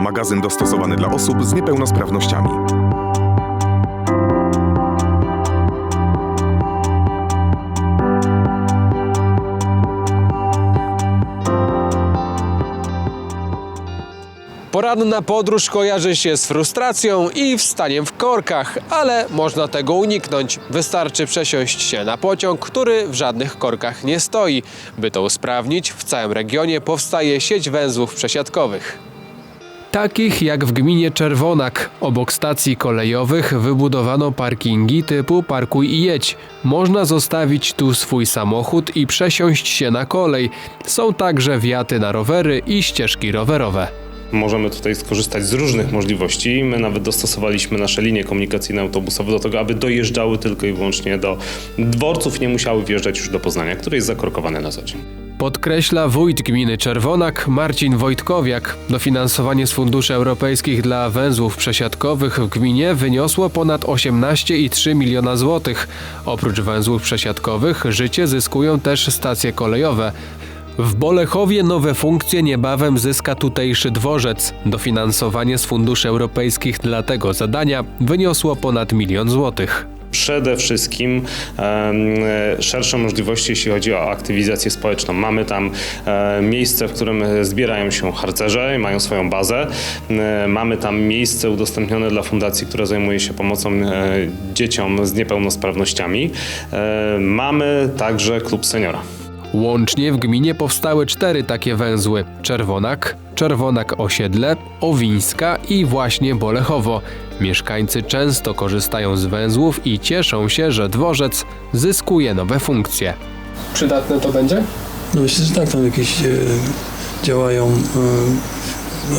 Magazyn dostosowany dla osób z niepełnosprawnościami. Poranna podróż kojarzy się z frustracją i wstaniem w korkach, ale można tego uniknąć. Wystarczy przesiąść się na pociąg, który w żadnych korkach nie stoi. By to usprawnić, w całym regionie powstaje sieć węzłów przesiadkowych. Takich jak w gminie Czerwonak. Obok stacji kolejowych wybudowano parkingi typu parkuj i jedź. Można zostawić tu swój samochód i przesiąść się na kolej. Są także wiaty na rowery i ścieżki rowerowe. Możemy tutaj skorzystać z różnych możliwości. My nawet dostosowaliśmy nasze linie komunikacyjne autobusowe do tego, aby dojeżdżały tylko i wyłącznie do dworców, nie musiały wjeżdżać już do Poznania, który jest zakorkowany na co dzień. Podkreśla wójt gminy Czerwonak Marcin Wojtkowiak. Dofinansowanie z funduszy europejskich dla węzłów przesiadkowych w gminie wyniosło ponad 18,3 miliona złotych. Oprócz węzłów przesiadkowych życie zyskują też stacje kolejowe. W Bolechowie nowe funkcje niebawem zyska tutejszy dworzec. Dofinansowanie z funduszy europejskich dla tego zadania wyniosło ponad milion złotych. Przede wszystkim szersze możliwości, jeśli chodzi o aktywizację społeczną. Mamy tam e, miejsce, w którym zbierają się harcerze i mają swoją bazę. E, Mamy tam miejsce udostępnione dla fundacji, która zajmuje się pomocą e, dzieciom z niepełnosprawnościami. Mamy także klub seniora. Łącznie w gminie powstały cztery takie węzły: Czerwonak, Czerwonak Osiedle, Owińska i właśnie Bolechowo. Mieszkańcy często korzystają z węzłów i cieszą się, że dworzec zyskuje nowe funkcje. Przydatne to będzie? No myślę, że tak, tam jakieś e, działają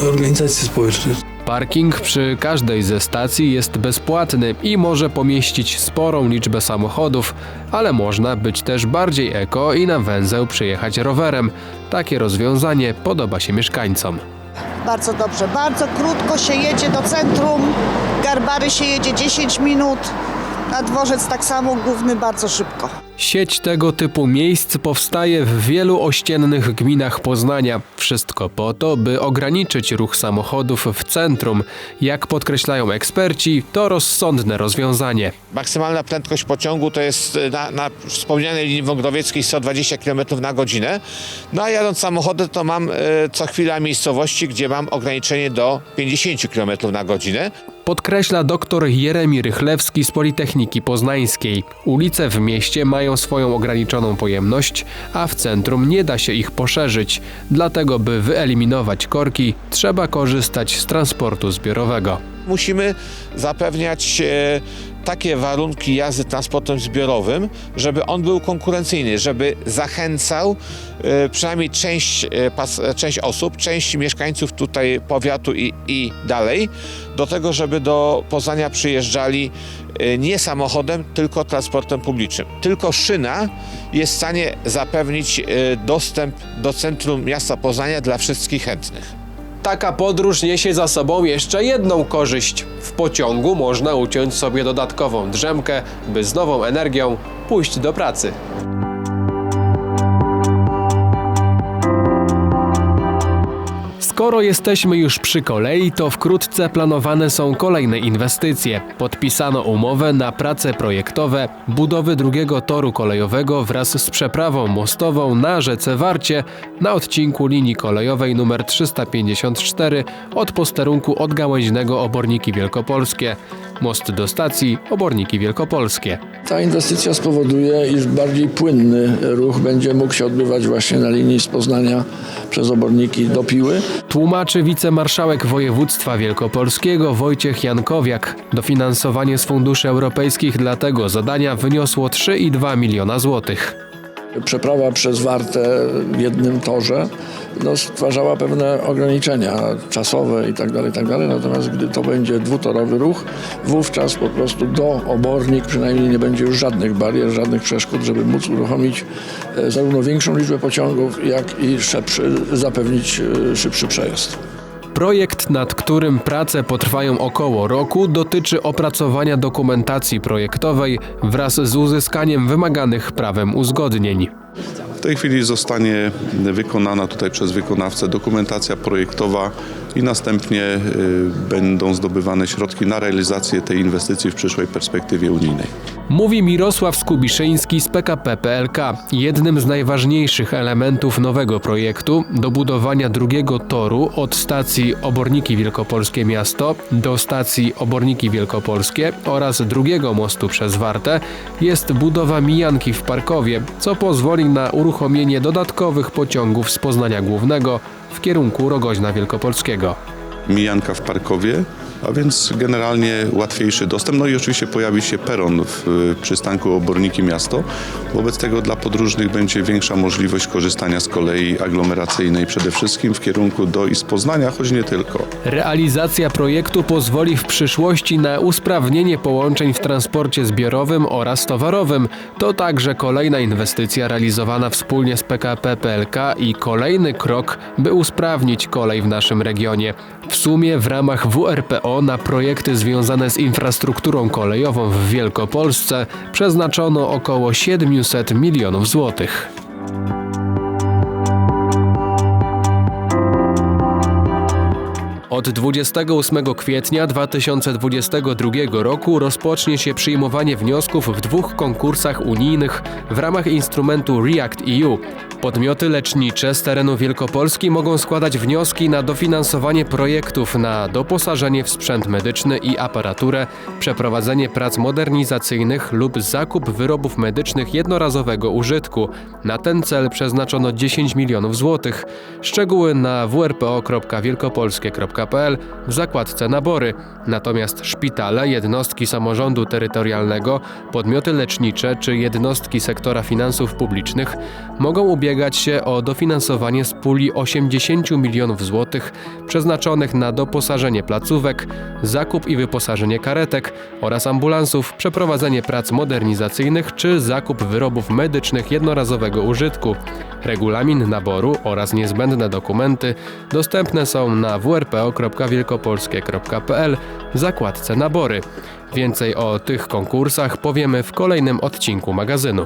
e, organizacje społeczne. Parking przy każdej ze stacji jest bezpłatny i może pomieścić sporą liczbę samochodów, ale można być też bardziej eko i na węzeł przyjechać rowerem. Takie rozwiązanie podoba się mieszkańcom. Bardzo dobrze. Bardzo krótko się jedzie do centrum. Garbary się jedzie 10 minut. A dworzec tak samo główny bardzo szybko. Sieć tego typu miejsc powstaje w wielu ościennych gminach Poznania. Wszystko po to, by ograniczyć ruch samochodów w centrum. Jak podkreślają eksperci, to rozsądne rozwiązanie. Maksymalna prędkość pociągu to jest y, na, na wspomnianej linii wągrowieckiej 120 km na godzinę. No a jadąc samochodem to mam y, co chwila miejscowości, gdzie mam ograniczenie do 50 km na godzinę. Podkreśla dr Jeremi Rychlewski z Politechniki Poznańskiej. Ulice w mieście mają swoją ograniczoną pojemność, a w centrum nie da się ich poszerzyć. Dlatego, by wyeliminować korki, trzeba korzystać z transportu zbiorowego. Musimy zapewniać e, takie warunki jazdy transportem zbiorowym, żeby on był konkurencyjny, żeby zachęcał e, przynajmniej część, e, e, część osób, część mieszkańców tutaj powiatu i, i dalej, do tego, żeby do Poznania przyjeżdżali nie samochodem, tylko transportem publicznym. Tylko szyna jest w stanie zapewnić dostęp do centrum miasta Poznania dla wszystkich chętnych. Taka podróż niesie za sobą jeszcze jedną korzyść. W pociągu można uciąć sobie dodatkową drzemkę, by z nową energią pójść do pracy. Skoro jesteśmy już przy kolei, to wkrótce planowane są kolejne inwestycje. Podpisano umowę na prace projektowe budowy drugiego toru kolejowego wraz z przeprawą mostową na rzece Warcie na odcinku linii kolejowej nr 354 od posterunku odgałęźnego Oborniki Wielkopolskie. Most do stacji Oborniki Wielkopolskie. Ta inwestycja spowoduje, iż bardziej płynny ruch będzie mógł się odbywać właśnie na linii z Poznania przez Oborniki do Piły. Tłumaczy wicemarszałek województwa wielkopolskiego Wojciech Jankowiak. Dofinansowanie z funduszy europejskich dla tego zadania wyniosło 3,2 miliona złotych. Przeprawa przez Wartę w jednym torze no, stwarzała pewne ograniczenia czasowe i tak dalej, i tak. Natomiast gdy to będzie dwutorowy ruch, wówczas po prostu do Obornik przynajmniej nie będzie już żadnych barier, żadnych przeszkód, żeby móc uruchomić e, zarówno większą liczbę pociągów, jak i szybszy, zapewnić e, szybszy przejazd. Projekt, nad którym prace potrwają około roku, dotyczy opracowania dokumentacji projektowej wraz z uzyskaniem wymaganych prawem uzgodnień. W tej chwili zostanie wykonana tutaj przez wykonawcę dokumentacja projektowa i następnie y, będą zdobywane środki na realizację tej inwestycji w przyszłej perspektywie unijnej. Mówi Mirosław Skubiszyński z PKP PLK. Jednym z najważniejszych elementów nowego projektu do budowania drugiego toru od stacji Oborniki Wielkopolskie Miasto do stacji Oborniki Wielkopolskie oraz drugiego mostu przez Wartę jest budowa mijanki w Parkowie, co pozwoli na uruchomienie dodatkowych pociągów z Poznania Głównego w kierunku Rogoźna Wielkopolskiego. Mijanka w Parkowie, a więc generalnie łatwiejszy dostęp. No i oczywiście pojawi się peron w y, przystanku Oborniki Miasto. Wobec tego dla podróżnych będzie większa możliwość korzystania z kolei aglomeracyjnej przede wszystkim w kierunku do i z Poznania, choć nie tylko. Realizacja projektu pozwoli w przyszłości na usprawnienie połączeń w transporcie zbiorowym oraz towarowym. To także kolejna inwestycja realizowana wspólnie z PKP PLK i kolejny krok, by usprawnić kolej w naszym regionie. W sumie w ramach WRPO na projekty związane z infrastrukturą kolejową w Wielkopolsce przeznaczono około 700 milionów złotych. Od 28 kwietnia 2022 roku rozpocznie się przyjmowanie wniosków w dwóch konkursach unijnych w ramach instrumentu React EU. Podmioty lecznicze z terenu Wielkopolski mogą składać wnioski na dofinansowanie projektów na doposażenie w sprzęt medyczny i aparaturę, przeprowadzenie prac modernizacyjnych lub zakup wyrobów medycznych jednorazowego użytku. Na ten cel przeznaczono 10 milionów złotych. Szczegóły na wrpo.wielkopolskie.pl w zakładce nabory. Natomiast szpitale, jednostki samorządu terytorialnego, podmioty lecznicze czy jednostki sektora finansów publicznych mogą ubiegać się o dofinansowanie z puli 80 milionów złotych przeznaczonych na doposażenie placówek, zakup i wyposażenie karetek oraz ambulansów, przeprowadzenie prac modernizacyjnych czy zakup wyrobów medycznych jednorazowego użytku. Regulamin naboru oraz niezbędne dokumenty dostępne są na wrpo.wielkopolskie.pl w zakładce nabory. Więcej o tych konkursach powiemy w kolejnym odcinku magazynu.